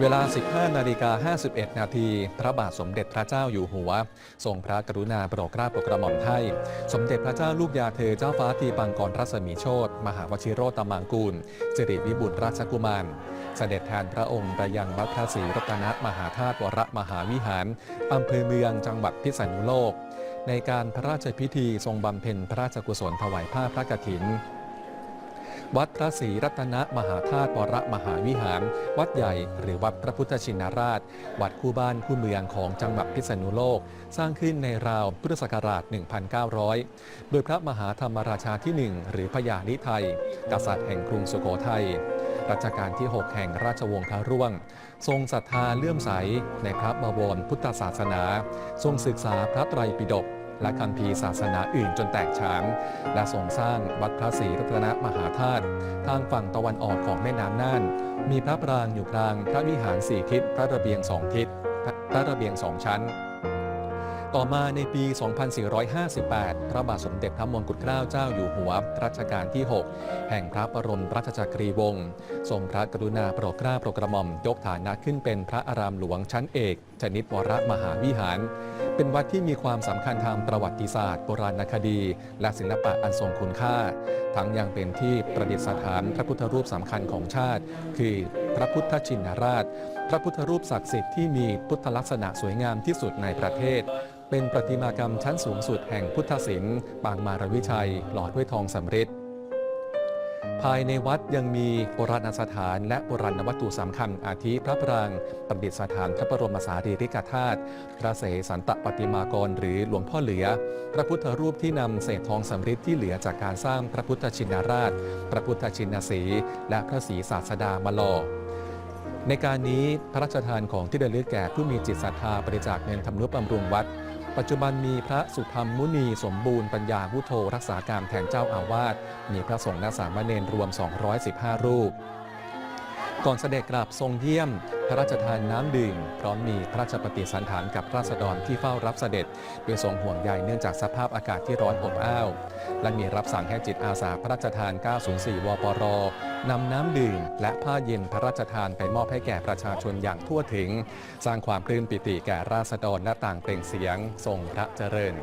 เวลา 15 นาฬิกา 51 นาที พระบาทสมเด็จพระเจ้าอยู่หัว ทรงพระกรุณาโปรดเกล้าโปรดกระหม่อมให้สมเด็จพระเจ้าลูกยาเธอเจ้าฟ้าทีปังกรรัศมีโชตมหาวชิโรตมังกูลสิริวิบุตรราชกุมาร เสด็จแทนพระองค์ไปยังวัดพระศรีรัตนมหาธาตุวรมหาวิหารอำเภอเมืองจังหวัดพิษณุโลก ในการพระราชพิธีทรงบำเพ็ญพระราชกุศลถวายผ้าพระกฐิน วัดพระศรีรัตนมหาธาตุวรมหาวิหาร วัดใหญ่หรือวัดพระพุทธชินราช วัดคู่บ้านคู่เมืองของจังหวัดพิษณุโลก สร้างขึ้นในราวพุทธศักราช 1900 โดยพระมหาธรรมราชาที่ 1 หรือพญาลิไทย กษัตริย์แห่งกรุงสุโขทัยรัชกาลที่ 6 แห่งราชวงศ์พระร่วง ทรงศรัทธาเลื่อมใสในพระบวรพุทธศาสนา ทรงศึกษาพระไตรปิฎก และคัมภีร์ศาสนาอื่นจนแตกฉานและทรงสร้างวัดพระศรีรัตนมหาธาตุทางฝั่งตะวันออกของแม่น้ำน่าน มีพระปรางอยู่กลางพระวิหารสี่ทิศพระระเบียงสองทิศพระระเบียงสองชั้น ต่อมาในปี 2458 พระบาทสมเด็จพระมงกุฎเกล้าเจ้าอยู่หัวรัชกาลที่ 6 แห่งพระบรมราชจักรีวงศ์ทรงพระกรุณาโปรดเกล้าโปรดกระหม่อมยกฐานะขึ้นเป็นพระอารามหลวงชั้นเอก ชนิดวรมหาวิหาร เป็นวัดที่มีความสำคัญทางประวัติศาสตร์โบราณคดี และศิลปะอันทรงคุณค่า ทั้งยังเป็นที่ประดิษฐานพระพุทธรูปสำคัญของชาติ คือพระพุทธชินราช พระพุทธรูปศักดิ์สิทธิ์ที่มีพุทธลักษณะสวยงามที่สุดในประเทศเป็นประติมากรรมชั้นสูงสุดแห่งพุทธศิลป์ปางมารวิชัย หล่อด้วยทองสำริด ภายในวัดยังมีโบราณสถาน และโบราณวัตถุสำคัญอาทิพระปรางประดิษฐานพระบรมสารีริกธาตุพระเสสันตปฏิมากร หรือหลวงพ่อเหลือ พระพุทธรูปที่นำเศษทองสำริดที่เหลือจากการสร้างพระพุทธชินราช พระพุทธชินสีและพระศรีศาสดามาหล่อในการนี้พระราชทานของที่ระลึกแก่ผู้มีจิตศรัทธาบริจาคเงินทำนุบำรุงวัด ปัจจุบันมีพระสุธรรมมุนีสมบูรณ์ปัญญาวุโธรักษาการแทนเจ้าอาวาส มีพระสงฆ์และสามเณรรวม 215 รูป ก่อนเสด็จกลับทรงเยี่ยม ระราชทานน้ำดื่มพร้อมมีพระราชปฏิสันถานกับราษฎรที่เฝ้ารับเสด็จ โดยทรงห่วงใยเนื่องจากสภาพอากาศที่ร้อนอบอ้าว และมีรับสั่งให้จิตอาสาพระราชทาน 904 วปรนำน้ำดื่มและผ้าเย็นพระราชทานไปมอบให้แก่ประชาชนอย่างทั่วถึง สร้างความปลื้มปิติแก่ราษฎรและต่างเปล่งเสียงทรงพระเจริญ